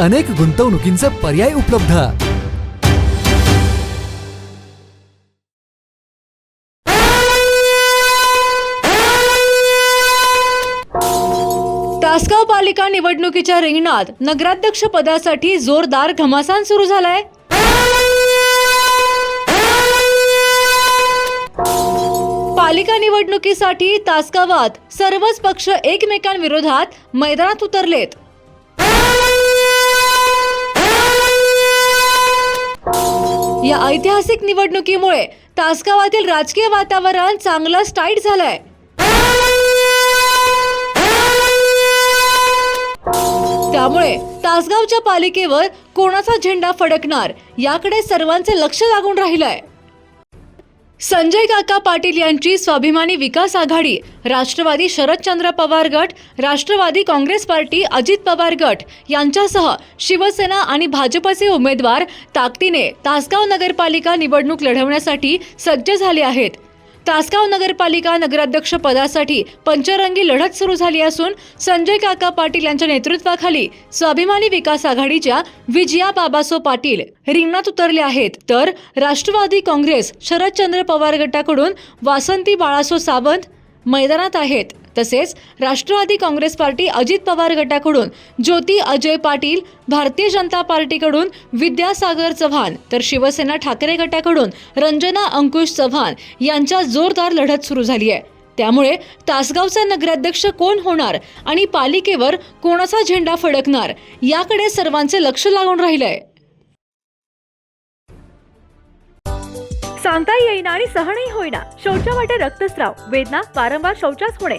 अनेक गुंतवणुकींचे पर्याय उपलब्ध. तासगाव पालिका निवडणुकीच्या रिंगणात नगराध्यक्ष पदासाठी जोरदार घमासान सुरू झालाय. पालिका निवडणुकीसाठी तासगावात सर्वच पक्ष एकमेकांविरोधात मैदानात उतरलेत. या ऐतिहासिक निवडणुकीमुळे तासगावातील राजकीय वातावरण चांगलं स्टाईट झालंय. त्यामुळे तासगावच्या पालिकेवर कोणाचा झेंडा फडकणार याकडे सर्वांचे लक्ष लागून राहिलंय. संजय काका पाटील यांची स्वाभिमानी विकास आघाडी राष्ट्रवादी शरदचंद्र पवार गट राष्ट्रवादी काँग्रेस पार्टी अजित पवार गट यांच्यासह शिवसेना आणि भाजपचे उमेदवार ताकदीने तासगाव नगरपालिका निवडणूक लढवण्यासाठी सज्ज झाले आहेत. तासगाव नगरपालिका नगराध्यक्ष पदासाठी पंचरंगी लढत सुरू झाली असून संजय काका पाटील यांच्या नेतृत्वाखाली स्वाभिमानी विकास आघाडीच्या विजया बाबासो पाटील रिंगणात उतरले आहेत. तर राष्ट्रवादी काँग्रेस शरदचंद्र पवार गटाकडून वासंती बाळासो सावंत मैदानात आहेत. तसेच राष्ट्रवादी काँग्रेस पार्टी अजित पवार गटाकडून ज्योती अजय पाटील भारतीय जनता पार्टीकडून विद्यासागर चव्हाण तर शिवसेना ठाकरे गटाकडून रंजना अंकुश चव्हाण यांच्या जोरदार लढत सुरू झाली आहे. त्यामुळे तासगावचा नगराध्यक्ष कोण होणार आणि पालिकेवर कोणाचा झेंडा फडकणार याकडे सर्वांचे लक्ष लागून राहिलंय. सांगता येईना आणि सहनही होईना. शौचावाटे रक्तस्राव वेदना वारंवार शौचास होणे